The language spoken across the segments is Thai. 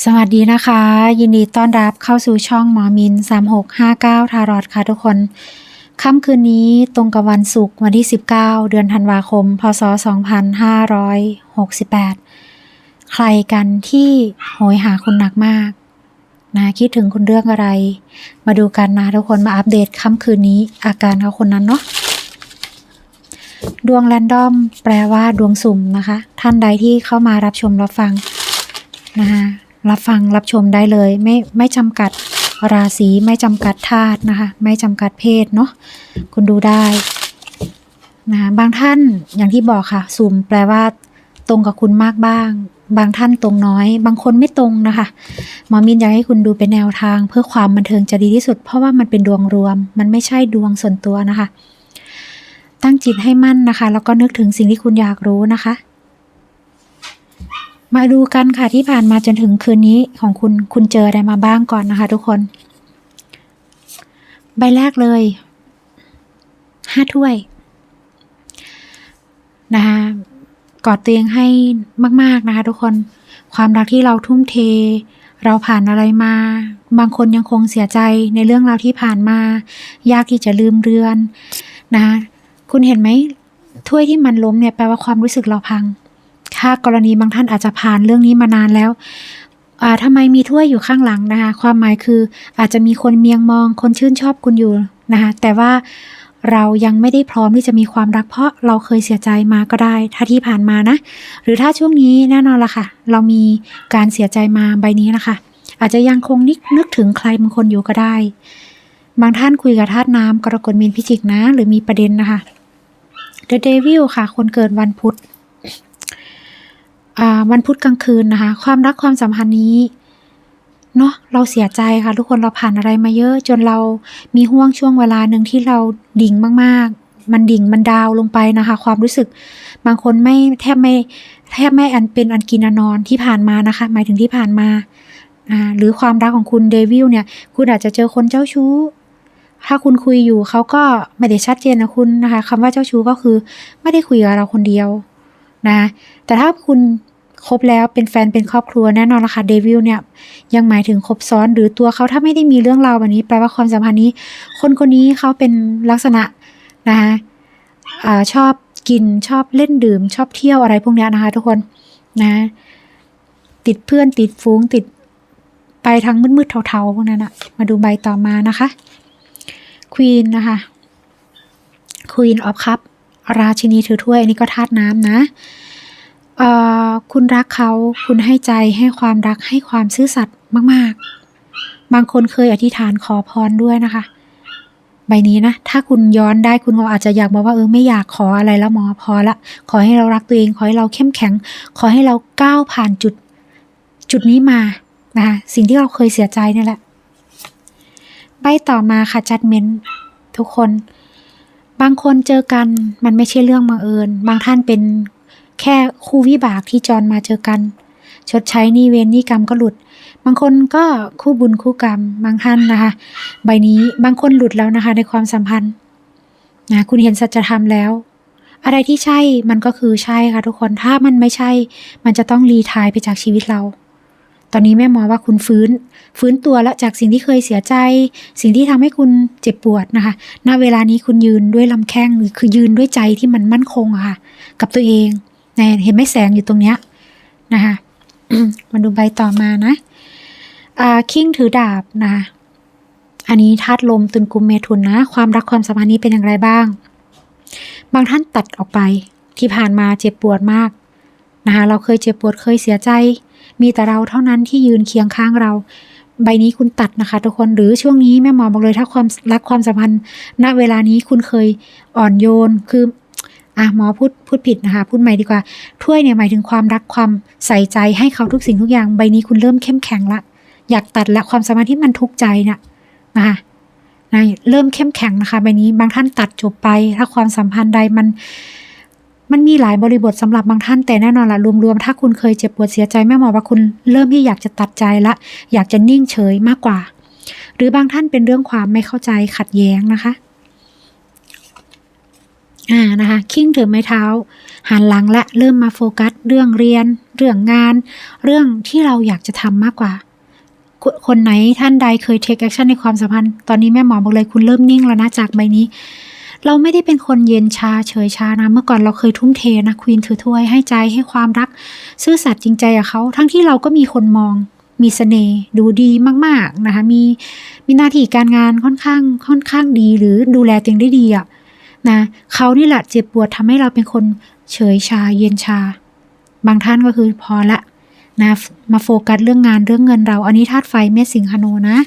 สวัสดีนะคะ ยินดีต้อนรับเข้าสู่ช่องหมอมิน 3659 ทารอดค่ะทุกคน ค่ำคืนนี้ตรงกับวันศุกร์วันที่ 19 เดือนธันวาคม พศ 2568 ใครกันที่โหยหาคุณหนักมากนะคิดถึงคุณเรื่องอะไร มาดูกันนะทุกคนมาอัปเดตค่ำคืนนี้อาการเขาคนนั้นเนาะดวงแรนดอมแปลว่าดวงสุ่มนะคะ ท่านใดที่เข้ามารับชมรับฟังนะคะ รับฟังรับชมได้เลย ไม่ไม่จำกัดราศีไม่จำกัดธาตุนะคะ ไม่จำกัดเพศเนาะคุณดูได้นะคะบางท่านอย่างที่บอกค่ะสุ่มแปลว่าตรงกับคุณมากบ้าง บางท่านตรงน้อย บางคนไม่ตรงนะคะหมอมินอยากให้คุณดูเป็นแนวทาง เพื่อความบันเทิงจะดีที่สุด เพราะว่ามันเป็นดวงรวม มันไม่ใช่ดวงส่วนตัวนะคะ ตั้งจิตให้มั่นนะคะ แล้วก็นึกถึงสิ่งที่คุณอยากรู้นะคะ มาดูกันค่ะที่ผ่านมาจนถึงคืนนี้ของคุณคุณเจออะไรมาบ้างก่อนนะคะ ทุกคน ใบแรกเลยห้าถ้วยนะคะกอดเตัวเองให้มาก ๆนะคะ ทุกคนความรักที่เราทุ่มเท เราผ่านอะไรมา บางคนยังคงเสียใจในเรื่องราวที่ผ่านมา ยากที่จะลืมเรือนนะคะคุณเห็นไหมถ้วยที่มันล้มเนี่ยแปลว่าความรู้สึกเราพัง ถ้ากรณีบางท่านอาจจะผ่านเรื่องนี้มานานแล้วทำไมมีถ้วยอยู่ข้างหลังนะคะ ความหมายคืออาจจะมีคนเมียงมองคนชื่นชอบคุณอยู่นะคะ แต่ว่าเรายังไม่ได้พร้อมที่จะมีความรักเพราะเราเคยเสียใจมาก็ได้ ถ้าที่ผ่านมานะ หรือถ้าช่วงนี้แน่นอนละค่ะ เรามีการเสียใจมาใบนี้นะคะ อาจจะยังคงนึกนึกถึงใครบางคนอยู่ก็ได้ บางท่านคุยกับธาตุน้ำกรกฎมีนพิจิกนะ หรือมีประเด็นนะคะ The Devil ค่ะ คนเกิดวันพุธ วันพุธกลางคืนนะคะ ความรักความสัมพันธ์นี้เนาะเราเสียใจค่ะ ทุกคนเราผ่านอะไรมาเยอะ จนเรามีห่วงช่วงเวลาหนึ่งที่เราดิ่งมากๆ มันดิ่งมันดาวลงไปนะคะ ความรู้สึกบางคนไม่แทบไม่แทบไม่อันเป็นอันกินอันนอนที่ผ่านมานะคะ หมายถึงที่ผ่านมาอ่าหรือความรักของคุณเดวิลเนี่ยคุณอาจจะเจอคนเจ้าชู้ ถ้าคุณคุยอยู่เขาก็ไม่ได้ชัดเจนนะคุณนะคะคำว่าเจ้าชู้ก็คือไม่ได้คุยกับเราคนเดียวนะแต่ถ้าคุณ คบแล้วเป็นแฟนเป็นครอบครัวแน่นอนละค่ะเดวิลเนี่ยยังหมายถึงคบซ้อนหรือตัวเขาถ้าไม่ได้มีเรื่องราวแบบนี้ แปลว่าความสัมพันธ์นี้ คนคนนี้เขาเป็นลักษณะนะคะอ่าชอบกินชอบเล่นดื่ม ชอบเที่ยวอะไรพวกนี้นะคะทุกคนนะติดเพื่อนติดฟูงติดไปทางมืดๆเทาๆพวกนั้นอะมาดูใบต่อมานะคะควีนนะคะควีนออฟคัพราชินีถือถ้วยอันนี้ก็ธาตุน้ำนะ เอ่อ คุณรักเขา คุณให้ใจ ให้ความรัก ให้ความซื่อสัตย์มาก ๆ บางคนเคยอธิษฐานขอพรด้วยนะคะ ใบนี้นะ ถ้าคุณย้อนได้คุณก็อาจจะอยากบอกว่าเออไม่อยากขออะไรแล้วหมอพอละ ขอให้เรารักตัวเอง ขอให้เราเข้มแข็ง ขอให้เราก้าวผ่านจุด จุดนี้มา นะคะ สิ่งที่เราเคยเสียใจเนี่ยแหละ ใบต่อมาค่ะจัดเมนทุกคน บางคนเจอกันมันไม่ใช่เรื่องบังเอิญ บางท่านเป็น แค่คู่วิบากที่จรมาเจอกัน ชดใช้นี่เวรนี่กรรมก็หลุด บางคนก็คู่บุญคู่กรรม บางท่านนะคะ ใบนี้บางคนหลุดแล้วนะคะ ในความสัมพันธ์นะคุณเห็นสัจธรรมแล้ว อะไรที่ใช่มันก็คือใช่ค่ะทุกคนถ้ามันไม่ใช่ มันจะต้องรีทายไปจากชีวิตเรา ตอนนี้แม่หมอว่าคุณฟื้น ฟื้นตัวแล้วจากสิ่งที่เคยเสียใจ สิ่งที่ทำให้คุณเจ็บปวดนะคะณเวลานี้คุณยืนด้วยลำแข้งหรือคือยืนด้วยใจที่มันมั่นคงอะค่ะ กับตัวเอง เห็นไหมแสงอยู่ตรงเนี้ยนะคะมาดูใบต่อมานะอ่าคิงถือดาบนะอันนี้ธาตุลมตุนกุมเมถุนนะ ความรักความสัมพันธ์นี้เป็นอย่างไรบ้าง บางท่านตัดออกไปที่ผ่านมาเจ็บปวดมากนะคะเราเคยเจ็บปวดเคยเสียใจ มีแต่เราเท่านั้นที่ยืนเคียงข้างเรา ใบนี้คุณตัดนะคะ ทุกคนหรือช่วงนี้แม่หมอบอกเลยถ้าความรักความสัมพันธ์ณเวลานี้คุณเคยอ่อนโยน คือ อะหมอพูดพูดผิดนะคะพูดใหม่ดีกว่าถ้วยเนี่ยหมายถึงความรักความใส่ใจให้เขาทุกสิ่งทุกอย่างใบนี้คุณเริ่มเข้มแข็งละ อยากตัดละความสัมพันธ์ที่มันทุกข์ใจเนี่ยนะคะนะเริ่มเข้มแข็งนะคะใบนี้บางท่านตัดจบไป ถ้าความสัมพันธ์ใดมัน มันมีหลายบริบทสำหรับบางท่านแต่แน่นอนละรวมๆถ้าคุณเคยเจ็บปวดเสียใจแม่หมอว่าคุณเริ่มที่อยากจะตัดใจละ อยากจะนิ่งเฉยมากกว่า หรือบางท่านเป็นเรื่องความไม่เข้าใจขัดแย้งนะคะ อ่านะคะคิงถือไม้เท้า หันหลังและเริ่มมาโฟกัส เรื่องเรียน เรื่องงาน เรื่องที่เราอยากจะทำมากกว่า คนไหนท่านใดเคยเทคแอคชั่นในความสัมพันธ์ ตอนนี้แม่หมอบอกเลยคุณเริ่มนิ่งแล้วนะจากใบนี้ เราไม่ได้เป็นคนเย็นชาเฉยชานะ เมื่อก่อนเราเคยทุ่มเทนะควีนถือถ้วยให้ใจให้ความรัก ซื่อสัตย์จริงใจกับเขา ทั้งที่เราก็มีคนมองมีเสน่ห์ดูดีมาก ๆ นะคะ มีมีหน้าที่การงานค่อนข้างค่อนข้างดีหรือดูแลตัวเองได้ดีอะ่ะ นะเขานี่แหละเจ็บปวดทำให้เราเป็นคนเฉยชาเย็นชา บางท่านก็คือพอละนะมาโฟกัสเรื่องงานเรื่องเงินเรา อันนี้ธาตุไฟเมษสิงหโนนะ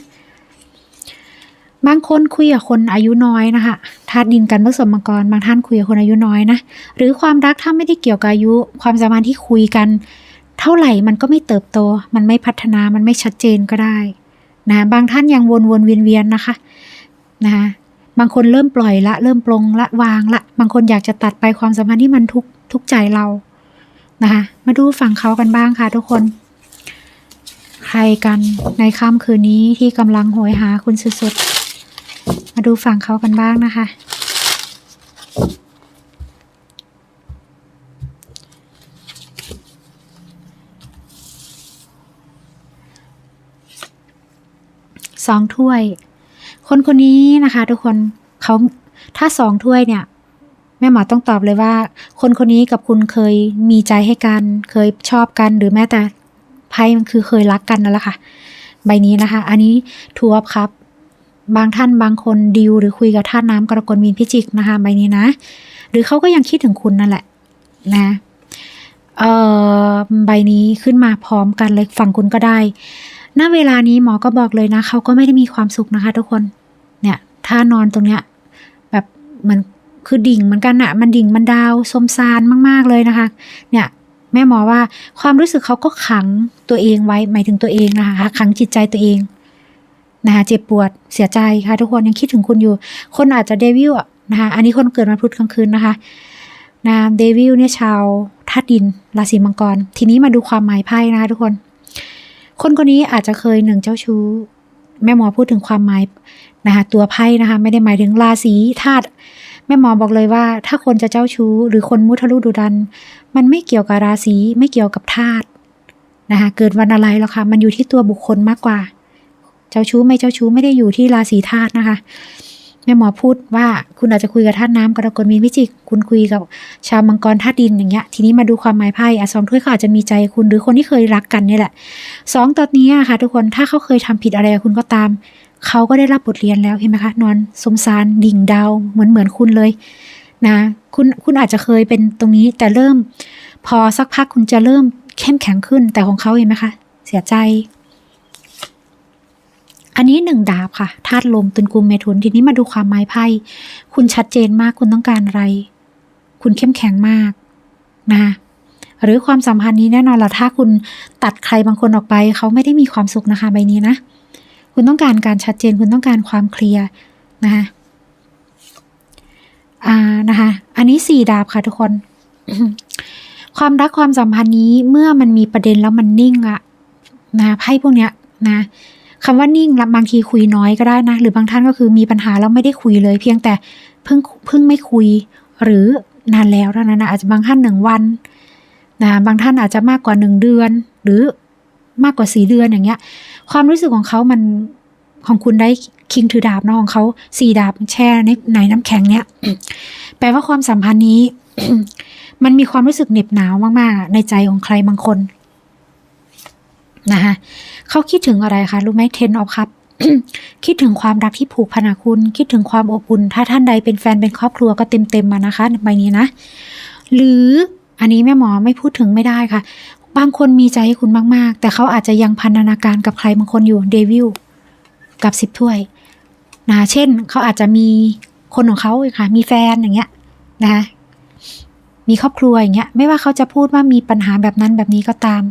บางคนคุยกับคนอายุน้อยนะคะธาตุดินกันผสมมังกรบางท่านคุยกับคนอายุน้อยนะหรือความรักถ้าไม่ได้เกี่ยวกับอายุ ความสัมพันธ์ที่คุยกัน เท่าไหร่มันก็ไม่เติบโต มันไม่พัฒนามันไม่ชัดเจนก็ได้นะบางท่านยังวนวนเวียนเวียนนะคะนะคะ บางคนเริ่มปล่อยละ เริ่มปลงละวางละ บางคนอยากจะตัดไปความสัมพันธ์ที่มันทุกทุกใจเรานะคะ มาดูฝั่งเขากันบ้างค่ะทุกคน ใครกันในค่ำคืนนี้ที่กำลังโหยหาคุณสุดๆ มาดูฝั่งเขากันบ้างนะคะ สองถ้วย คนคนนี้นะคะ ทุกคนเขาถ้าสองถ้วยเนี่ย แม่หมอต้องตอบเลยว่า คนคนนี้กับคุณเคยมีใจให้กัน เคยชอบกันหรือแม้แต่ไพ่มันคือเคยรักกันนั่นแหละค่ะ ใบนี้นะคะ อันนี้ทัวร์ครับ บางท่านบางคนดิวหรือคุยกับท่านน้ำกรกฎมีนพิจิกนะคะ ใบนี้นะ หรือเขาก็ยังคิดถึงคุณนั่นแหละ นะเอ่อใบนี้ขึ้นมาพร้อมกันเลยฝั่งคุณก็ได้ ณเวลานี้หมอก็บอกเลยนะเขาก็ไม่ได้มีความสุขนะคะ ทุกคน เนี่ยถ้านอนตรงเนี้ยแบบมือนคือดิ่งเหมือนกันอะมันดิ่งมันดาวสมซานมาก ๆ เลยนะคะ เนี่ยแม่หมอว่าความรู้สึกเขาก็ขังตัวเองไว้หมายถึงตัวเองนะคะ ขังจิตใจตัวเองนะคะเจ็บปวดเสียใจค่ะ ทุกคนยังคิดถึงคุณอยู่ คนอาจจะเดวิลนะคะอันนี้คนเกิดมาพุธกลางคืนนะคะนะเดวิลเนี่ยชาวธาตุดินราศีมังกร ทีนี้มาดูความหมายไพ่นะคะทุกคน คนคนนี้อาจจะเคยหนึ่งเจ้าชู้ แม่หมอพูดถึงความหมายนะคะตัวไพ่นะคะ ไม่ได้หมายถึงราศีธาตุแม่หมอบอกเลยว่า ถ้าคนจะเจ้าชู้ หรือคนมุทะลุดุดัน มันไม่เกี่ยวกับราศีไม่เกี่ยวกับธาตุนะคะเกิดวันอะไรหรอกค่ะมันอยู่ที่ตัวบุคคลมากกว่า เจ้าชู้ไม่เจ้าชู้ไม่ได้อยู่ที่ราศีธาตุนะคะ แม่หมอพูดว่าคุณอาจจะคุยกับธาตุน้ำกรกฎมีนพิจิกคุณคุยกับชาวมังกรธาตุดินอย่างเงี้ย ทีนี้มาดูความหมายไพ่อะสองถ้วยเขาอาจจะมีใจคุณหรือคนที่เคยรักกันเนี่ยแหละสองตอนนี้อะค่ะ ทุกคนถ้าเขาเคยทำผิดอะไรกับคุณก็ตาม เขาก็ได้รับบทเรียนแล้วเห็นไหมคะ นอนสมสารดิ่งดาวเหมือนเหมือนคุณเลยนะคุณคุณอาจจะเคยเป็นตรงนี้แต่เริ่ม พอสักพักคุณจะเริ่มเข้มแข็งขึ้นแต่ของเขาเห็นไหมคะ เสียใจ อันนี้หนึ่งดาบค่ะธาตุลมตุนกุมเมถุนทีนี้มาดูความหมายไพ่คุณชัดเจนมากคุณต้องการอะไร คุณเข้มแข็งมากนะคะหรือความสัมพันธ์นี้แน่นอนละถ้าคุณตัดใครบางคนออกไปเขาไม่ได้มีความสุขนะคะใบนี้นะ คุณต้องการการชัดเจน คุณต้องการความเคลียร์นะคะอ่านะคะ อันนี้สี่ดาบค่ะทุกคน ความรักความสัมพันธ์นี้เมื่อมันมีประเด็นแล้วมันนิ่งอะนะไพ่พวกเนี้ยนะ คำว่านิ่งบางทีคุยน้อยก็ได้นะ หรือบางท่านก็คือมีปัญหาแล้วไม่ได้คุยเลย เพียงแต่เพิ่งเพิ่งไม่คุย หรือนานแล้วเท่านั้นนะอาจจะบางท่านหนึ่งวันนะบางท่านอาจจะมากกว่าหนึ่งเดือน หรือมากกว่าสี่เดือนอย่างเงี้ย ความรู้สึกของเขามันของคุณได้คิงถือดาบเนาะของเขาสี่ดาบแช่ในในน้ำแข็งเนี้ยแปลว่าความสัมพันธ์นี้ มันมีความรู้สึกเหน็บหนาวมากๆ ในใจของใครบางคน นะคะเขาคิดถึงอะไรคะ รู้ไหมเทนออฟครับคิดถึงความรักที่ผูกพันคุณ คิดถึงความอบอุ่น ถ้าท่านใดเป็นแฟนเป็นครอบครัวก็เต็มเต็มๆมานะคะใบนี้นะ หรืออันนี้แม่หมอไม่พูดถึงไม่ได้ค่ะ บางคนมีใจให้คุณมาก ๆ แต่เขาอาจจะยังพันธนาการกับใครบางคนอยู่เดวิลกับสิบถ้วยนะเช่นเขาอาจจะมีคนของเขาค่ะ มีแฟนอย่างเงี้ยนะคะมีครอบครัวอย่างเงี้ย ไม่ว่าเขาจะพูดว่ามีปัญหาแบบนั้นแบบนี้ก็ตาม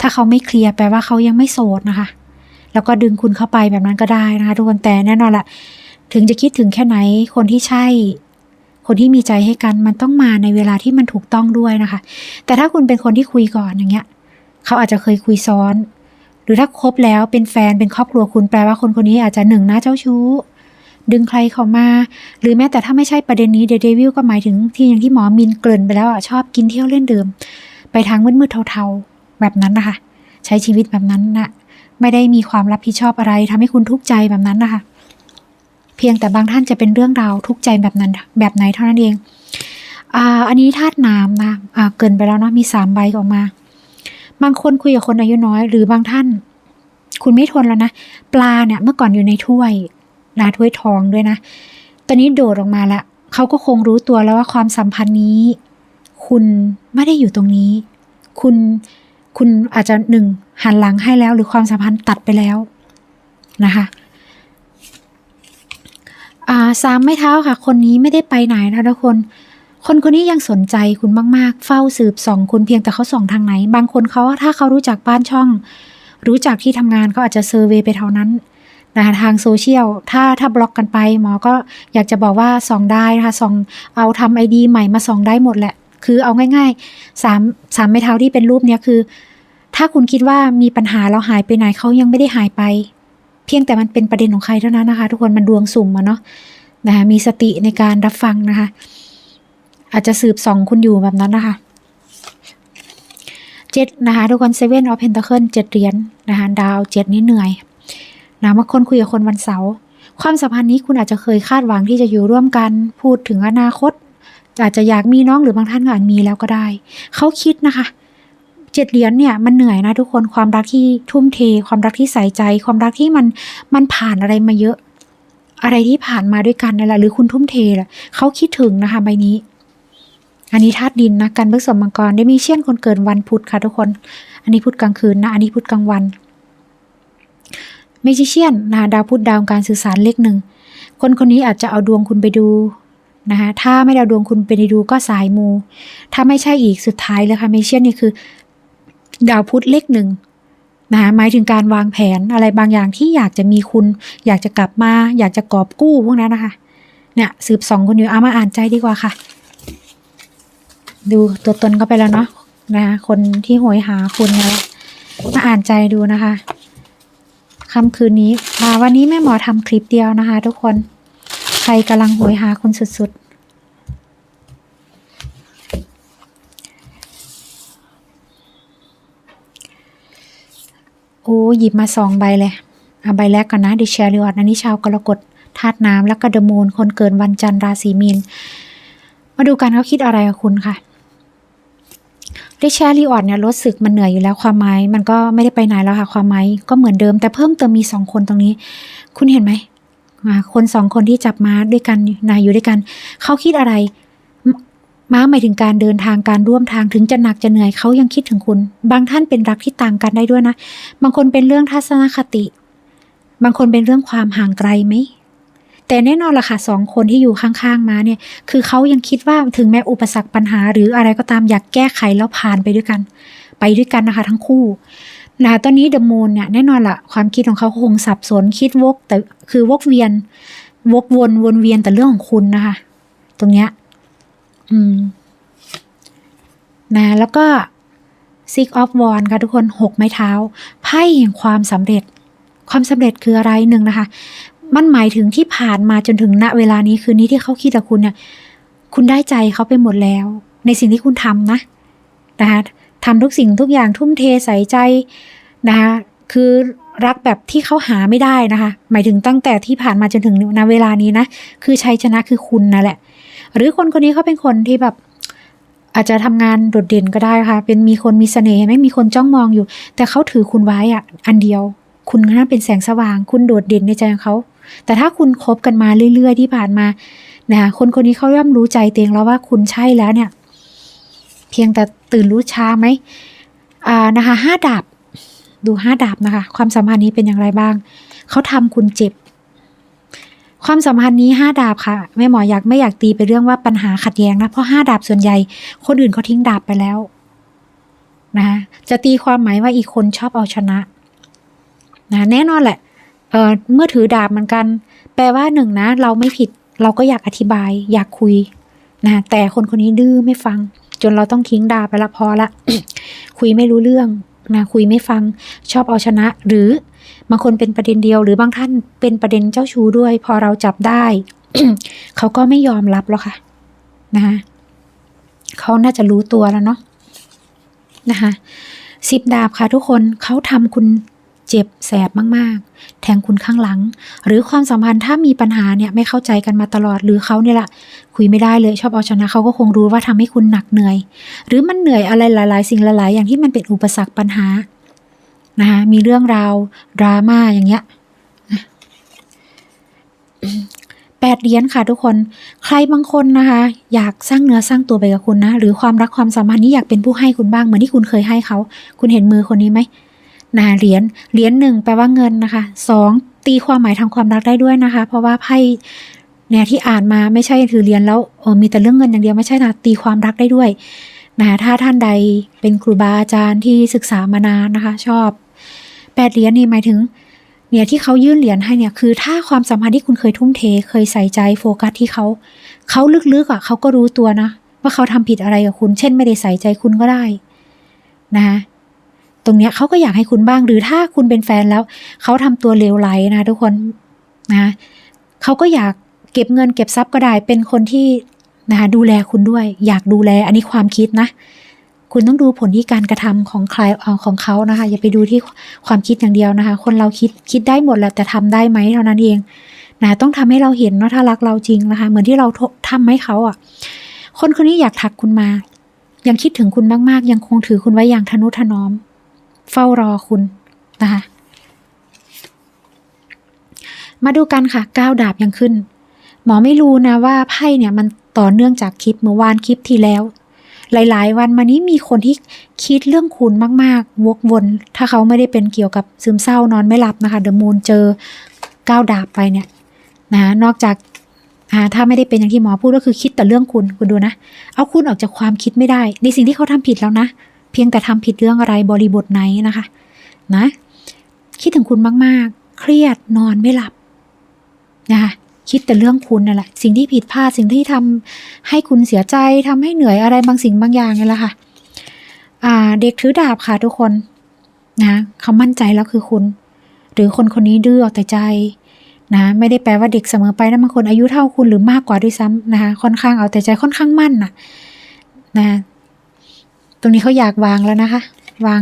ถ้าเขาไม่เคลียร์แปลว่าเขายังไม่โสดนะคะ แล้วก็ดึงคุณเข้าไปแบบนั้นก็ได้นะคะทุกคนแต่แน่นอนละถึงจะคิดถึงแค่ไหนคนที่ใช่ คนที่มีใจให้กันมันต้องมาในเวลาที่มันถูกต้องด้วยนะคะ แต่ถ้าคุณเป็นคนที่คุยก่อนอย่างเงี้ย เขาอาจจะเคยคุยซ้อน หรือถ้าคบแล้วเป็นแฟนเป็นครอบครัวคุณแปลว่าคนคนนี้อาจจะหนึ่งนะเจ้าชู้ดึงใครเข้ามา หรือแม้แต่ถ้าไม่ใช่ประเด็นนี้เดวิลก็หมายถึงที่อย่างที่หมอมินเกริ่นไปแล้วอะชอบกินเที่ยวเล่นดื่ม ไปทางมืดๆเทาๆ แบบนั้นนะคะ ใช้ชีวิตแบบนั้นนะไม่ได้มีความรับผิดชอบอะไรทำให้คุณทุกข์ใจแบบนั้นนะคะ เพียงแต่บางท่านจะเป็นเรื่องราวทุกข์ใจแบบนั้น แบบไหนเท่านั้นเองอ่าอันนี้ธาตุน้ำนะอ่าเกินไปแล้วเนาะมีสามใบออกมา บางคนคุยกับคนอายุน้อย หรือบางท่าน คุณไม่ทนแล้วนะปลาเนี่ยเมื่อก่อนอยู่ในถ้วยนะถ้วยทองด้วยนะตอนนี้โดดออกมาละเขาก็คงรู้ตัวแล้วว่าความสัมพันธ์นี้ คุณไม่ได้อยู่ตรงนี้ คุณ คุณอาจจะหนึ่งหันหลังให้แล้ว หรือความสัมพันธ์ตัดไปแล้วนะคะาสามไม้เท้าค่ะ คนนี้ไม่ได้ไปไหนนะทุกคน คนคนนี้ยังสนใจคุณมาก ๆ เฝ้าสืบส่องคุณเพียงแต่เขาส่องทางไหน บางคนเขาถ้าเขารู้จักบ้านช่อง รู้จักที่ทำงานเขาอาจจะเซอร์เวยไปเท่านั้นนะคะทางโซเชียลถ้าถ้าบล็อกกันไปหมอก็อยากจะบอกว่าส่องได้นะคะส่องเอาทำไอดีใหม่มาส่องได้หมดแหละ คือเอาง่ายๆสามสามไม้เท้าที่เป็นรูปเนี้ยคือ ถ้าคุณคิดว่ามีปัญหาแล้วหายไปไหนเขายังไม่ได้หายไป เพียงแต่มันเป็นประเด็นของใครเท่านั้นนะคะ ทุกคนมันดวงสุ่มอะเนาะนะคะมีสติในการรับฟังนะคะ อาจจะสืบส่องคุณอยู่แบบนั้นนะคะเจ็ดนะคะทุกคนเซเว่นออฟเพนตาเคิลเจ็ดเหรียญนะคะดาวเจ็ดนี่เหนื่อยนะบางคนคุยกับคนวันเสาร์ความสัมพันธ์นี้คุณอาจจะเคยคาดหวังที่จะอยู่ร่วมกัน พูดถึงอนาคต อาจจะอยากมีน้องหรือบางท่านก็อาจมีแล้วก็ได้ เขาคิดนะคะเจ็ดเหรียญเนี่ยมันเหนื่อยนะทุกคนความรักที่ทุ่มเท ความรักที่ใส่ใจ ความรักที่มันมันผ่านอะไรมาเยอะ อะไรที่ผ่านมาด้วยกันนั่นแหละหรือคุณทุ่มเทแหละเขาคิดถึงนะคะใบนี้ อันนี้ธาตุดินนะกันเบิกสมมังกรได้มีเชี่ยนคนเกิดวันพุธค่ะทุกคน อันนี้พุธกลางคืนนะอันนี้พุธกลางวันไม่ใช่เชี่ยนนะดาวพุธดาวการสื่อสารเลขหนึ่งคนคนนี้อาจจะเอาดวงคุณไปดู นะคะถ้าไม่ด้เอาดวงคุณไปดูก็สายมู ถ้าไม่ใช่อีกสุดท้ายเลยค่ะไม่เชี่ยนนี่คือ ดาวพุธเลขหนึ่งนะคะหมายถึงการวางแผนอะไรบางอย่างที่อยากจะมีคุณ อยากจะกลับมา อยากจะกอบกู้พวกนั้นนะคะ เนี่ยสืบสองคนอยู่เอามาอ่านใจดีกว่าค่ะ ดูตัวตนก็ไปแล้วเนาะนะคะคนที่โหยหาคุณนะมาอ่านใจดูนะคะค่ำคืนนี้อ่าวันนี้แม่หมอทำคลิปเดียวนะคะ ทุกคน ใครกำลังโหยหาคุณสุดๆ โอ้หยิบมาสองใบเลยเอาใบแรกก่อนนะดิแชริออดอันนี้ชาวกรกฎธาตุน้ำแล้วก็เดมูนคนเกิดวันจันทร์ราศีมีน มาดูกันเขาคิดอะไรกับคุณค่ะด้แชร์รีออดเนี่ยรถสึกมันเหนื่อยอยู่แล้วความหมาย มันก็ไม่ได้ไปไหนแล้วค่ะความหมายก็เหมือนเดิม แต่เพิ่มเติมมีสองคนตรงนี้ คุณเห็นไหม คนสองคนที่จับม้าด้วยกันนายอยู่ด้วยกัน เขาคิดอะไรมม้าหมายถึงการเดินทางการร่วมทางถึงจะหนักจะเหนื่อยเขายังคิดถึงคุณ บางท่านเป็นรักที่ต่างกันได้ด้วยนะ บางคนเป็นเรื่องทัศนคติ บางคนเป็นเรื่องความห่างไกลไหมแต่แน่นอนล่ะค่ะสองคนที่อยู่ข้างๆมาเนี่ย คือเขายังคิดว่าถึงแม้อุปสรรคปัญหา หรืออะไรก็ตามอยากแก้ไขแล้วผ่านไปด้วยกัน ไปด้วยกันนะคะ ทั้งคู่ นะคะตอนนี้เดอะมูนเนี่ยแน่นอนละความคิดของเขาคงสับสนคิดวก แต่คือวกเวียน วกวนวนเวียนแต่เรื่องของคุณนะคะ ตรงเนี้ยอืมนะแล้วก็ Six of Wands ค่ะทุกคนหกไม้เท้าไพ่แห่งความสำเร็จ ความสำเร็จคืออะไรหนึ่งนะคะ มันหมายถึงที่ผ่านมาจนถึงณเวลานี้คืนนี้ที่เขาคิดกับคุณเนี่ย คุณได้ใจเขาไปหมดแล้ว ในสิ่งที่คุณทำนะนะคะ ทำทุกสิ่งทุกอย่างทุ่มเทใส่ใจนะคะคือรักแบบที่เขาหาไม่ได้นะคะ หมายถึงตั้งแต่ที่ผ่านมาจนถึงณเวลานี้นะ คือชัยชนะคือคุณนั่นแหละ หรือคนคนนี้เขาเป็นคนที่แบบอาจจะทำงานโดดเด่นก็ได้ค่ะ เป็นมีคนมีเสน่ห์ไหม่มีคนจ้องมองอยู่ แต่เขาถือคุณไว้อะอันเดียว คุณน่าเป็นแสงสว่าง คุณโดดเด่นในใจของเขา แต่ถ้าคุณคบกันมาเรื่อย ๆ ที่ผ่านมานะคะคนคนนี้เขาย่อมรู้ใจเตวเองแล้วว่าคุณใช่แล้วเนี่ย เพียงแต่ตื่นรู้ช้าไหมอ่านะคะห้าดาบดูห้าดาบนะคะ ความสัมพันธ์นี้เป็นอย่างไรบ้าง เขาทำคุณเจ็บ ความสัมพันธ์นี้ห้าดาบค่ะแม่หมออยากไม่อยากตีไปเรื่องว่าปัญหาขัดแย้งนะ เพราะห้าดาบส่วนใหญ่ คนอื่นเขาทิ้งดาบไปแล้วนะคะจะตีความหมายว่าอีกคนชอบเอาชนะนะแน่นอนแหละเออเมื่อถือดาบเหมือนกัน แปลว่าหนึ่งนะ เราไม่ผิดเราก็อยากอธิบาย อยากคุยนะแต่คนคนนี้ดื้อไม่ฟัง จนเราต้องทิ้งดาไปละพอละ คุยไม่รู้เรื่องนะคุยไม่ฟังชอบเอาชนะ หรือบางคนเป็นประเด็นเดียว หรือบางท่านเป็นประเด็นเจ้าชู้ด้วย พอเราจับได้ เขาก็ไม่ยอมรับแล้วค่ะนะคะเขาน่าจะรู้ตัวแล้วเนาะนะคะสิบดาบค่ะทุกคนเขาทำคุณ เจ็บแสบมากๆ แทงคุณข้างหลัง หรือความสัมพันธ์ถ้ามีปัญหาเนี่ยไม่เข้าใจกันมาตลอดหรือเขาเนี่ยแหละคุยไม่ได้เลยชอบเอาชนะเขาก็คงรู้ว่าทำให้คุณหนักเหนื่อย หรือมันเหนื่อยอะไรหลาย ๆ สิ่งหลาย ๆ อย่างที่มันเป็นอุปสรรคปัญหานะคะมีเรื่องราวดราม่าอย่างเงี้ยแปดเหรียญค่ะทุกคน ใครบางคนนะคะ อยากสร้างเนื้อสร้างตัวไปกับคุณนะ หรือความรักความสัมพันธ์นี้อยากเป็นผู้ให้คุณบ้างเหมือนที่คุณเคยให้เขา คุณเห็นมือคนนี้ไหม นะเหรียญเหรียญหนึ่งแปลว่าเงินนะคะสองตีความหมายทางความรักได้ด้วยนะคะ เพราะว่าไพ่เนี่ยที่อ่านมาไม่ใช่ถือเหรียญแล้วเออมีแต่เรื่องเงินอย่างเดียวไม่ใช่นะตีความรักได้ด้วยนะคะถ้าท่านใดเป็นครูบาอาจารย์ที่ศึกษามานานนะคะ ชอบแปดเหรียญนี่หมายถึงเนี่ยที่เขายื่นเหรียญให้เนี่ยคือถ้าความสัมพันธ์ที่คุณเคยทุ่มเท เคยใส่ใจโฟกัสที่เขาเขาลึกๆอะเขาก็รู้ตัวนะ ว่าเขาทำผิดอะไรกับคุณ เช่นไม่ได้ใส่ใจคุณก็ได้นะคะ ตรงเนี้ยเขาก็อยากให้คุณบ้าง หรือถ้าคุณเป็นแฟนแล้ว เขาทำตัวเลวไหลนะทุกคนนะเขาก็อยากเก็บเงินเก็บทรัพย์ก็ได้ เป็นคนที่นะคะดูแลคุณด้วย อยากดูแล อันนี้ความคิดนะ คุณต้องดูผลที่การกระทำของใครของเขานะคะ อย่าไปดูที่ความคิดอย่างเดียวนะคะ คนเราคิดคิดได้หมดแหละแต่ทำได้ไหมเท่านั้นเองนะต้องทำให้เราเห็นว่าถ้ารักเราจริงนะคะ เหมือนที่เราทำให้เขาอะ คนคนนี้อยากทักคุณมา ยังคิดถึงคุณมากๆ ยังคงถือคุณไว้อย่างทนุถนอม เฝ้ารอคุณนะคะ มาดูกันค่ะก้าวดาบยังขึ้น หมอไม่รู้นะว่าไพ่เนี่ยมันต่อเนื่องจากคลิปเมื่อวานคลิปที่แล้ว หลาย ๆ วันมานี้มีคนที่คิดเรื่องคุณมาก ๆ วกวน ถ้าเขาไม่ได้เป็นเกี่ยวกับซึมเศร้านอนไม่หลับนะคะเดอะมูนเจอก้าวดาบไปเนี่ยนะนอกจากถ้าไม่ได้เป็นอย่างที่หมอพูดก็คือคิดแต่เรื่องคุณคุณดูนะ เอาคุณออกจากความคิดไม่ได้ ในสิ่งที่เขาทำผิดแล้วนะ เพียงแต่ทำผิดเรื่องอะไรบริบทไหนนะคะนะคิดถึงคุณมากๆ เครียดนอนไม่หลับนะคะคิดแต่เรื่องคุณนั่นแหละ สิ่งที่ผิดพลาดสิ่งที่ทำให้คุณเสียใจทำให้เหนื่อยอะไรบางสิ่งบางอย่างนี่แหละค่ะอ่าเด็กถือดาบค่ะทุกคนนะเขามั่นใจแล้วคือคุณ หรือคนคนนี้ดื้อเอาแต่ใจนะไม่ได้แปลว่าเด็กเสมอไปนะบางคนอายุเท่าคุณหรือมากกว่าด้วยซ้ำนะคะค่อนข้างเอาแต่ใจค่อนข้างมั่นนะนะ ตรงนี้เขาอยากวางแล้วนะคะ วาง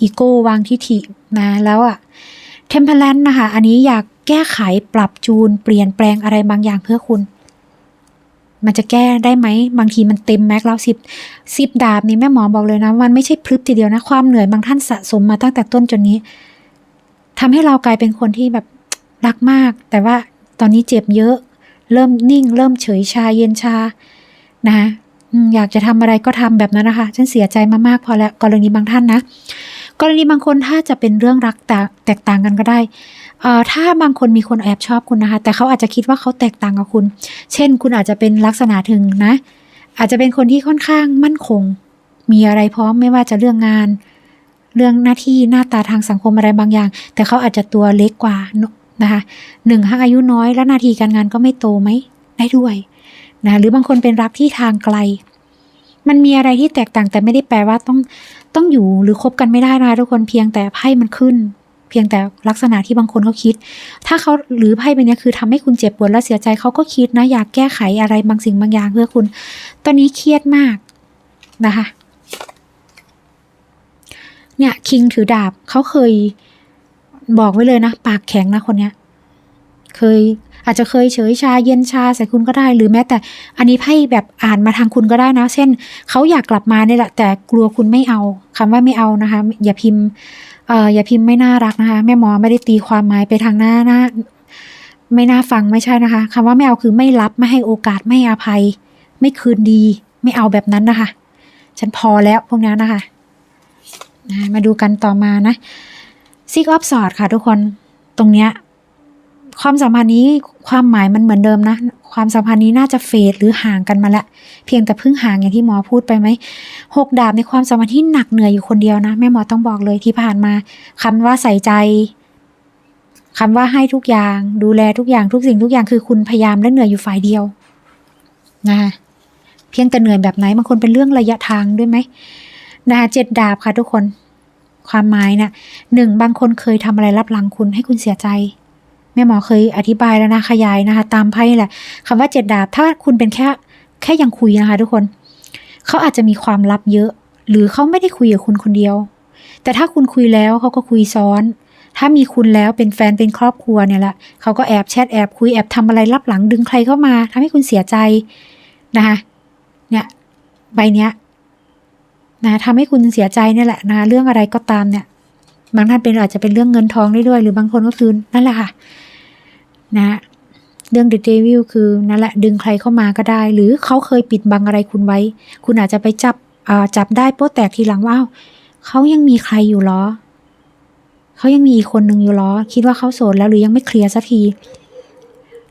อีโก้วางทิฐินะแล้วอะเทมเพลนนะคะ อันนี้อยากแก้ไขปรับจูนเปลี่ยนแปลงอะไรบางอย่างเพื่อคุณ มันจะแก้ได้ไหม บางทีมันเต็มแม็กแล้วสิบสิบดาบนี่แม่หมอบอกเลยนะ มันไม่ใช่พลึบทีเดียวนะ ความเหนื่อยบางท่านสะสมมาตั้งแต่ต้นจนนี้ทำให้เรากลายเป็นคนที่แบบรักมาก แต่ว่าตอนนี้เจ็บเยอะ เริ่มนิ่ง เริ่มเฉยชาเย็นชานะคะ อยากจะทำอะไรก็ทำแบบนั้นนะคะ ฉันเสียใจมามากพอแล้วกรณีบางท่านนะ กรณีบางคนถ้าจะเป็นเรื่องรักแตกแตกต่างกันก็ได้ถ้าบางคนมีคนแอบชอบคุณนะคะ แต่เขาอาจจะคิดว่าเขาแตกต่างกับคุณ เช่น คุณอาจจะเป็นลักษณะถึงนะ อาจจะเป็นคนที่ค่อนข้างมั่นคง มีอะไรพร้อมไม่ว่าจะเรื่องงาน เรื่องหน้าที่หน้าตาทางสังคมอะไรบางอย่าง แต่เขาอาจจะตัวเล็กกว่านะคะหนึ่งถ้าอายุน้อย และนาทีการงานก็ไม่โตไหมได้ด้วย นะหรือบางคนเป็นรักที่ทางไกล มันมีอะไรที่แตกต่างแต่ไม่ได้แปลว่าต้องต้องอยู่หรือคบกันไม่ได้นะทุกคนเพียงแต่ไพ่มันขึ้น เพียงแต่ลักษณะที่บางคนเขาคิด ถ้าเขาหรือไพ่ใบนี้คือทำให้คุณเจ็บปวดและเสียใจเขาก็คิดนะ อยากแก้ไขอะไรบางสิ่งบางอย่างเพื่อคุณ ตอนนี้เครียดมากนะคะเนี่ยคิงถือดาบเขาเคยบอกไว้เลยนะ ปากแข็งนะคนเนี้ย เคย อาจจะเคยเฉยชาเย็นชาใส่คุณก็ได้ หรือแม้แต่อันนี้ไพ่แบบอ่านมาทางคุณก็ได้นะ เช่นเขาอยากกลับมาเนี่ยแหละแต่กลัวคุณไม่เอาคำว่าไม่เอานะคะ อย่าพิมพ์เอ่ออย่าพิมพ์ไม่น่ารักนะคะ แม่หมอไม่ได้ตีความหมายไปทางหน้าหน้าไม่น่าฟังไม่ใช่นะคะคำว่าไม่เอาคือไม่รับไม่ให้โอกาสไม่ให้อภัย ไม่คืนดี ไม่เอาแบบนั้นนะคะ ฉันพอแล้วพวกนั้นนะคะมาดูกันต่อมานะซิกออฟสอดค่ะทุกคนตรงเนี้ย ความสัมพันธ์นี้ความหมายมันเหมือนเดิมนะ ความสัมพันธ์นี้น่าจะเฟดหรือห่างกันมาละ เพียงแต่เพิ่งห่างอย่างที่หมอพูดไปไหมหกดาบในความสัมพันธ์ที่หนักเหนื่อยอยู่คนเดียวนะแม่หมอต้องบอกเลยที่ผ่านมาคำว่าใส่ใจคำว่าให้ทุกอย่าง ดูแลทุกอย่างทุกสิ่งทุกอย่างคือคุณพยายามและเหนื่อยอยู่ฝ่ายเดียวนะคะเพียงแต่เหนื่อยแบบไหนบางคนเป็นเรื่องระยะทางด้วยไหมนะคะเจ็ดดาบค่ะทุกคน ความหมายนะ่ะหนึ่งบางคนเคยทำอะไรรับหลังคุณให้คุณเสียใจ แม่หมอเคยอธิบายแล้วนะขยายนะคะ ตามไพ่แหละคำว่าเจ็ดดาบ ถ้าคุณเป็นแค่แค่ยังคุยนะคะ ทุกคน เขาอาจจะมีความลับเยอะ หรือเขาไม่ได้คุยกับคุณคนเดียว แต่ถ้าคุณคุยแล้วเขาก็คุยซ้อน ถ้ามีคุณแล้วเป็นแฟนเป็นครอบครัวเนี่ยแหละเขาก็แอบแชทแอบคุยแอบทำอะไรลับหลังดึงใครเข้ามาทำให้คุณเสียใจนะคะเนี่ยใบเนี้ยนะทำให้คุณเสียใจเนี่ยแหละนะเรื่องอะไรก็ตามเนี่ย บางท่านเป็นอาจจะเป็นเรื่องเงินทองได้ด้วย หรือบางคนก็คือนั่นแหละค่ะ นะ เรื่อง The Devil คือนั่นแหละ ดึงใครเข้ามาก็ได้ หรือเขาเคยปิดบังอะไรคุณไว้ คุณอาจจะไปจับอ่าจับได้โป๊ะแตกทีหลังว่าอ้าวเขายังมีใครอยู่เหรอเขายังมีอีกคนหนึ่งอยู่เหรอ คิดว่าเขาโสดแล้วหรือยังไม่เคลียร์สักที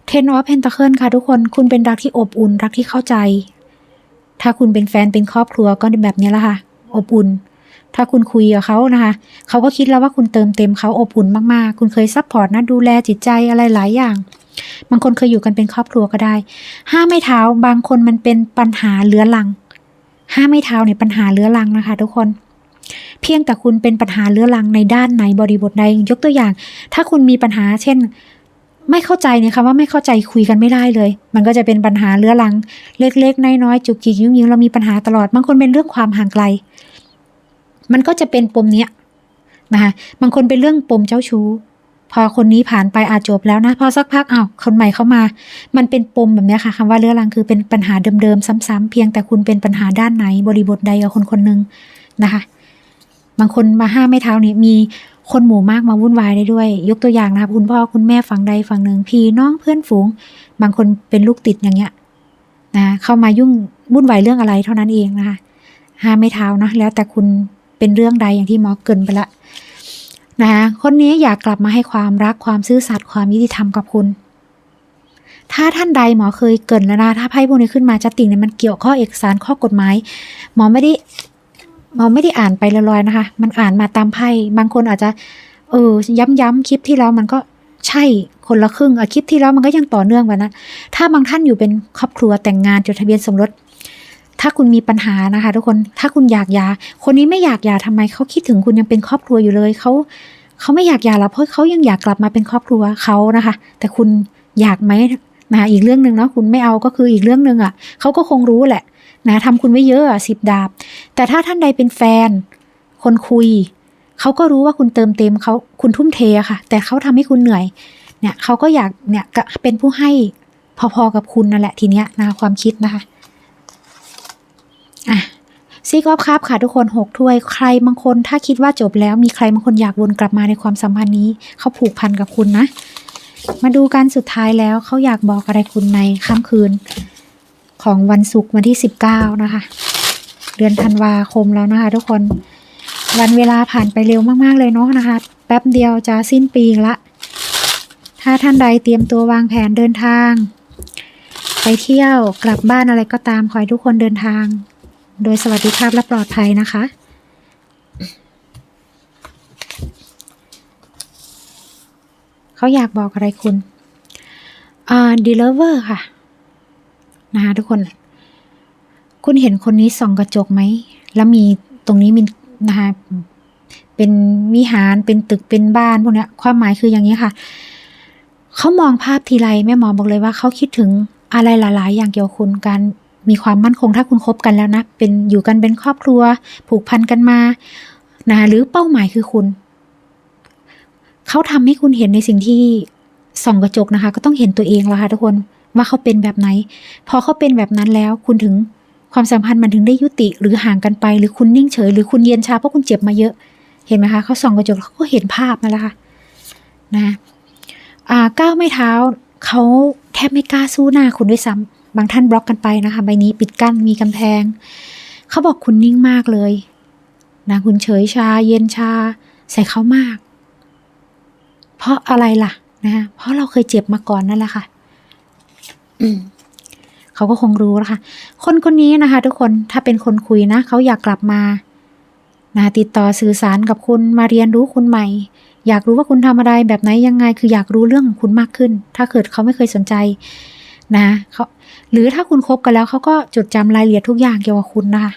Ten of Pentacle ค่ะทุกคนคุณเป็นรักที่อบอุ่นรักที่เข้าใจ ถ้าคุณเป็นแฟนเป็นครอบครัวก็แบบนี้แหละค่ะ อบอุ่น ถ้าคุณคุยกับเขานะคะเขาก็คิดแล้วว่าคุณเติมเต็มเขาอบอุ่นมากๆ คุณเคยซัพพอร์ตนะดูแลจิตใจอะไรหลายอย่าง บางคนเคยอยู่กันเป็นครอบครัวก็ได้ ห้าไม่เท้าบางคนมันเป็นปัญหาเรื้อรัง ห้าไม่เท้าเนี่ยปัญหาเรื้อรังนะคะ ทุกคนเพียงแต่คุณเป็นปัญหาเรื้อรังในด้านไหนบริบทใดยกตัวอย่าง ถ้าคุณมีปัญหาเช่น ไม่เข้าใจเนี่ยคำว่าไม่เข้าใจคุยกันไม่ได้เลย มันก็จะเป็นปัญหาเรื้อรัง เล็กๆน้อยๆจุกจิกยุ่งยิงเรามีปัญหาตลอดบางคนเป็นเรื่องความห่างไกล มันก็จะเป็นปมเนี้ยนะคะบางคนเป็นเรื่องปมเจ้าชู้ พอคนนี้ผ่านไปอาจจบแล้วนะ พอสักพักเอ้าคนใหม่เข้ามา มันเป็นปมแบบนี้ค่ะคำว่าเรื้อรังคือเป็นปัญหาเดิมๆซ้ำๆเพียงแต่คุณเป็นปัญหาด้านไหน บริบทใดกับคนคนหนึ่งนะคะ บางคนมาห้ามไม่เท้านี่มีคนหมู่มากมาวุ่นวายได้ด้วย ยกตัวอย่างนะคะคุณพ่อคุณแม่ฝั่งใดฝั่งหนึ่งพี่น้องเพื่อนฝูง บางคนเป็นลูกติดอย่างเงี้ยนะเข้ามายุ่งวุ่นวายเรื่องอะไรเท่านั้นเองนะคะห้ามไม่เท้านะแล้วแต่คุณ เป็นเรื่องใดอย่างที่หมอเกินไปละนะคะคนนี้อยากกลับมาให้ความรักความซื่อสัตย์ความยุติธรรมกับคุณ ถ้าท่านใดหมอเคยเกินแล้วนะถ้าไพ่พวกนี้ขึ้นมาจะติ่งเนี่ยมันเกี่ยวข้อเอกสารข้อกฎหมาย หมอไม่ได้หมอไม่ได้อ่านไปลอยๆนะคะ มันอ่านมาตามไพ่บางคนอาจจะเออย้ำๆคลิปที่แล้วมันก็ใช่คนละครึ่งอะคลิปที่แล้วมันก็ยังต่อเนื่องไปนะ ถ้าบางท่านอยู่เป็นครอบครัวแต่งงานจดทะเบียนสมรส ถ้าคุณมีปัญหานะคะ ทุกคนถ้าคุณอยากยา คนนี้ไม่อยากยาทำไมเขาคิดถึงคุณยังเป็นครอบครัวอยู่เลยเขาเขาไม่อยากยาแล้วเพราะเขายังอยากกลับมาเป็นครอบครัวเขานะคะ แต่คุณอยากไหมนะอีกเรื่องหนึ่งเนาะคุณไม่เอาก็คืออีกเรื่องหนึ่งอะเขาก็คงรู้แหละ นะทำคุณไว้เยอะอะสิบดาบ แต่ถ้าท่านใดเป็นแฟน คนคุยเขาก็รู้ว่าคุณเติมเต็มเขาคุณทุ่มเทอะค่ะ แต่เขาทำให้คุณเหนื่อย เนี่ยเขาก็อยากเนี่ยเป็นผู้ให้พอๆกับคุณนั่นแหละทีเนี้ยนะความคิดนะคะ อะซีกอฟครับค่ะทุกคนหกถ้วยใครบางคนถ้าคิดว่าจบแล้วมีใครบางคนอยากวนกลับมาในความสัมพันธ์นี้ เขาผูกพันกับคุณนะ มาดูกันสุดท้ายแล้วเขาอยากบอกอะไรคุณในค่ำคืน ของวันศุกร์วันที่สิบเก้านะคะ เดือนธันวาคมแล้วนะคะ ทุกคนวันเวลาผ่านไปเร็วมากๆเลยเนาะนะคะ แป๊บเดียวจะสิ้นปีละ ถ้าท่านใดเตรียมตัววางแผนเดินทาง ไปเที่ยวกลับบ้านอะไรก็ตามขอให้ทุกคนเดินทาง โดยสวัสดิภาพและปลอดภัยนะคะ เขาอยากบอกอะไรคุณอ่าดีเลเวอร์ค่ะ นะคะทุกคน คุณเห็นคนนี้ส่องกระจกไหม แล้วมีตรงนี้มีนะคะเป็นวิหารเป็นตึกเป็นบ้านพวกนี้ความหมายคืออย่างนี้ค่ะ เขามองภาพทีไรแม่หมอบอกเลยว่าเขาคิดถึงอะไรหลาย ๆ อย่างเกี่ยวกับคุณการ มีความมั่นคงถ้าคุณคบกันแล้วนะ เป็นอยู่กันเป็นครอบครัว ผูกพันกันมานะหรือเป้าหมายคือคุณ เขาทำให้คุณเห็นในสิ่งที่ส่องกระจกนะคะ ก็ต้องเห็นตัวเองแล้วค่ะทุกคนว่าเขาเป็นแบบไหน พอเขาเป็นแบบนั้นแล้วคุณถึงความสัมพันธ์มันถึงได้ยุติหรือห่างกันไป หรือคุณนิ่งเฉย หรือคุณเย็นชาเพราะคุณเจ็บมาเยอะ เห็นไหมคะเขาส่องกระจกเขาก็เห็นภาพนั่นแหละค่ะนะอ่าก้าวไม่เท้าเขาแทบไม่กล้าสู้หน้าคุณด้วยซ้ำ บางท่านบล็อกกันไปนะคะ ใบนี้ปิดกั้นมีกำแพง เขาบอกคุณนิ่งมากเลยนะคุณเฉยชา เย็นชา ใส่เขามาก เพราะอะไรล่ะนะะเพราะเราเคยเจ็บมาก่อนนั่นแหละค่ะเขาก็คงรู้แล้วค่ะ คนคนนี้นะคะ ทุกคนถ้าเป็นคนคุยนะเขาอยากกลับมานะติดต่อสื่อสารกับคุณมาเรียนรู้คุณใหม่ อยากรู้ว่าคุณทำอะไรแบบไหนยังไง คืออยากรู้เรื่องของคุณมากขึ้น ถ้าเกิดเขาไม่เคยสนใจ นะเขาหรือถ้าคุณคบกันแล้วเขาก็จดจำรายละเอียดทุกอย่างเกี่ยวกับคุณนะคะ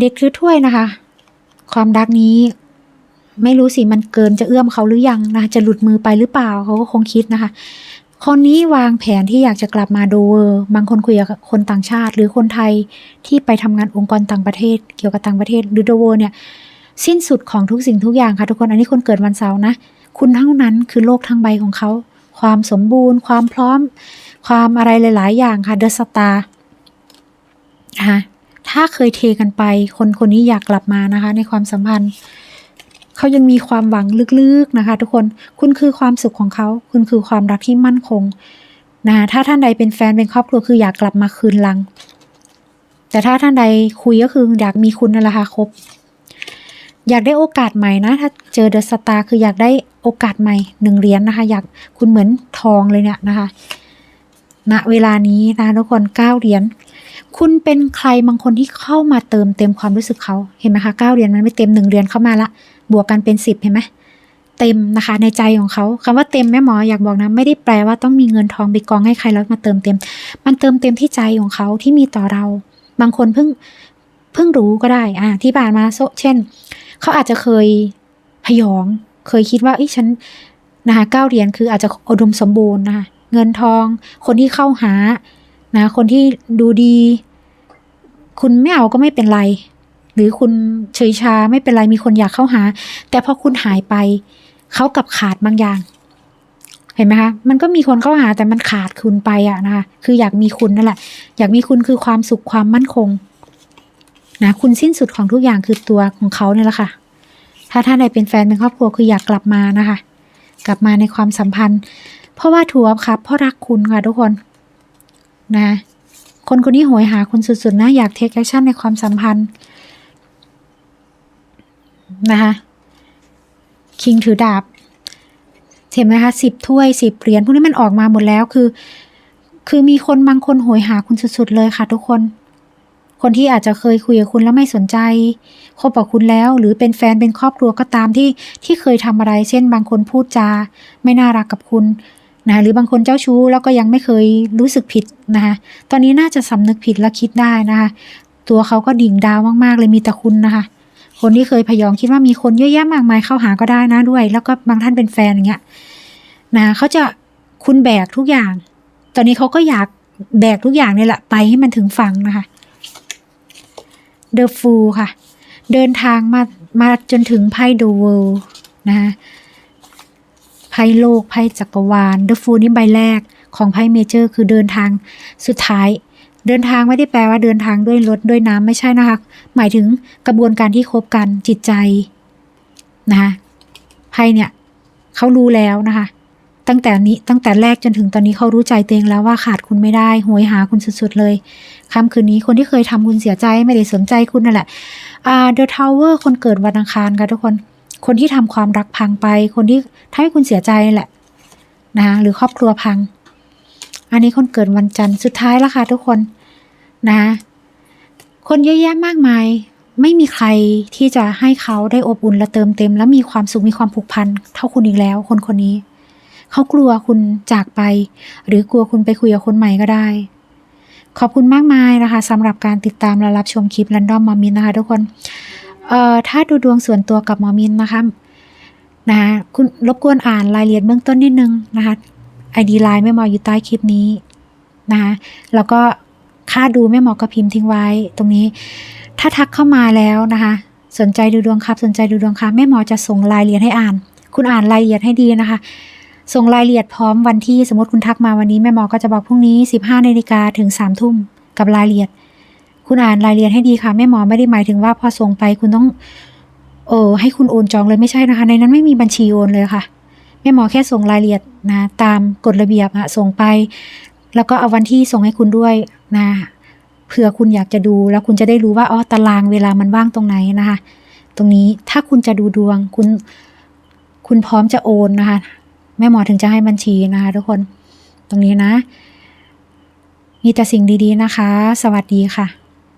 เด็กคือถ้วยนะคะ ความรักนี้ ไม่รู้สิมันเกินจะเอื้อมเขาหรือยังนะจะหลุดมือไปหรือเปล่าเขาก็คงคิดนะคะ คนนี้วางแผนที่อยากจะกลับมาโดเวอร์บางคนคุยกับคนต่างชาติ หรือคนไทยที่ไปทำงานองค์กรต่างประเทศ เกี่ยวกับต่างประเทศหรือโดเวอร์เนี่ย สิ้นสุดของทุกสิ่งทุกอย่างค่ะทุกคนอันนี้คนเกิดวันเสาร์นะ คุณเท่านั้นคือโลกทั้งใบของเขา ความสมบูรณ์ ความพร้อม ความอะไรหลาย ๆ อย่างค่ะเดอะสตาร์นะคะถ้าเคยเทกันไป คนคนนี้อยากกลับมานะคะ ในความสัมพันธ์ เขายังมีความหวังลึก ๆ นะคะ ทุกคนคุณคือความสุขของเขา คุณคือความรักที่มั่นคงนะคะถ้าท่านใดเป็นแฟนเป็นครอบครัวคืออยากกลับมาคืนลัง แต่ถ้าท่านใดคุยก็คืออยากมีคุณนั่นแหละค่ะครบ อยากได้โอกาสใหม่นะ ถ้าเจอเดอะสตาร์คืออยากได้โอกาสใหม่หนึ่งเหรียญนะคะ อยากคุณเหมือนทองเลยเนี่ยนะคะณเวลานี้นะทุกคนเก้าเหรียญคุณเป็นใครบางคนที่เข้ามาเติมเต็มความรู้สึกเขาเห็นไหมคะเก้าเหรียญมันไม่เต็มหนึ่งเหรียญเข้ามาละบวกกันเป็นสิบเห็นไหมเต็มนะคะในใจของเขาคำว่าเต็มแม่หมออยากบอกนะไม่ได้แปลว่าต้องมีเงินทองไปกองให้ใครแล้วมาเติมเต็ม มันเติมเต็มที่ใจของเขาที่มีต่อเรา บางคนเพิ่งเพิ่งรู้ก็ได้อ่าที่ผ่านมาโซเช่น เขาอาจจะเคยพยอง เคยคิดว่าเอ้ยฉันนะคะเก้าเหรียญคืออาจจะอุดมสมบูรณ์นะคะเงินทอง คนที่เข้าหานะคนที่ดูดี คุณไม่เอาก็ไม่เป็นไร หรือคุณเฉยชาไม่เป็นไรมีคนอยากเข้าหา แต่พอคุณหายไป เขากลับขาดบางอย่าง เห็นไหมคะมันก็มีคนเข้าหาแต่มันขาดคุณไปอะนะคะคืออยากมีคุณนั่นแหละ อยากมีคุณคือความสุขความมั่นคง นะคุณสิ้นสุดของทุกอย่างคือตัวของเขาเนี่ยแหละค่ะ ถ้าท่านใดเป็นแฟนเป็นครอบครัวคืออยากกลับมานะคะ กลับมาในความสัมพันธ์ เพราะว่าถัวครับเพราะรักคุณค่ะทุกคนนะคนคนนี้โหยหาคุณสุดๆนะอยากเทคแอคชั่นในความสัมพันธ์นะคะคิงถือดาบเห็นไหมคะสิบถ้วยสิบเหรียญพวกนี้มันออกมาหมดแล้วคือ คือมีคนบางคนโหยหาคุณสุดๆเลยค่ะทุกคน คนที่อาจจะเคยคุยกับคุณแล้วไม่สนใจคบกับคุณแล้ว หรือเป็นแฟนเป็นครอบครัวก็ตามที่ที่เคยทำอะไร เช่น บางคนพูดจา ไม่น่ารักกับคุณนะหรือบางคนเจ้าชู้แล้วก็ยังไม่เคยรู้สึกผิดนะคะตอนนี้น่าจะสำนึกผิดและคิดได้นะคะตัวเขาก็ดิ่งดาวมากๆเลยมีแต่คุณนะคะ คนที่เคยพยองคิดว่ามีคนเยอะแยะมากมายเข้าหาก็ได้นะด้วย แล้วก็บางท่านเป็นแฟนอย่างเงี้ยนะเขาจะคุณแบกทุกอย่าง ตอนนี้เขาก็อยากแบกทุกอย่างเนี่ยแหละไปให้มันถึงฝั่งนะคะ The Fool ค่ะ เดินทางมามาจนถึงไพ่ The World นะคะไพ่โลกไพ่จักรวาล The Fool นี่ใบแรกของไพ่เมเจอร์คือเดินทางสุดท้าย เดินทางไม่ได้แปลว่าเดินทางด้วยรถด้วยน้ำไม่ใช่นะคะ หมายถึงกระบวนการที่คบกันจิตใจนะคะไพ่เนี่ยเขารู้แล้วนะคะ ตั้งแต่นี้ตั้งแต่แรกจนถึงตอนนี้เขารู้ใจตัวเองแล้วว่าขาดคุณไม่ได้โหยหาคุณสุดๆเลยค่ำคืนนี้คนที่เคยทำคุณเสียใจไม่ได้สนใจคุณนั่นแหละอ่า The Tower คนเกิดวันอังคารค่ะทุกคน คนที่ทำความรักพังไป คนที่ทำให้คุณเสียใจแหละนะคะหรือครอบครัวพัง อันนี้คนเกิดวันจันทร์สุดท้ายแล้วค่ะทุกคนนะคนเยอะแยะมากมาย ไม่มีใครที่จะให้เขาได้อบอุ่นและเติมเต็ม และมีความสุขมีความผูกพันเท่าคุณอีกแล้ว คนคนนี้ เขากลัวคุณจากไป หรือกลัวคุณไปคุยกับคนใหม่ก็ได้ ขอบคุณมากมายนะคะสำหรับการติดตามและรับชมคลิป Random มอมินนะคะทุกคนเอ่อถ้าดูดวงส่วนตัวกับหมอมินนะคะนะคะคุณรบกวนอ่านรายละเอียดเบื้องต้นนิดนึงนะคะไอดีไลน์แม่หมออยู่ใต้คลิปนี้นะคะแล้วก็ค่าดูแม่หมอก็พิมพ์ทิ้งไว้ตรงนี้ ถ้าทักเข้ามาแล้วนะคะสนใจดูดวงครับ สนใจดูดวงครับแม่หมอจะส่งรายละเอียดให้อ่าน คุณอ่านรายละเอียดให้ดีนะคะ ส่งรายละเอียดพร้อมวันที่สมมติคุณทักมาวันนี้แม่หมอก็จะบอกพรุ่งนี้ 15นาฬิกาถึง3ทุ่มกับรายละเอียด คุณอ่านรายละเอียดให้ดีค่ะแม่หมอไม่ได้หมายถึงว่าพอส่งไปคุณต้องเออให้คุณโอนจองเลยไม่ใช่นะคะ ในนั้นไม่มีบัญชีโอนเลยค่ะแม่หมอแค่ส่งรายละเอียดนะตามกฎระเบียบอะส่งไป แล้วก็เอาวันที่ส่งให้คุณด้วยนะเผื่อคุณอยากจะดูแล้วคุณจะได้รู้ว่าอ๋อตารางเวลามันว่างตรงไหนนะคะ ตรงนี้ถ้าคุณจะดูดวงคุณ คุณพร้อมจะโอนนะคะ แม่หมอถึงจะให้บัญชีนะคะทุกคนตรงนี้นะ มีแต่สิ่งดีๆนะคะ สวัสดีค่ะ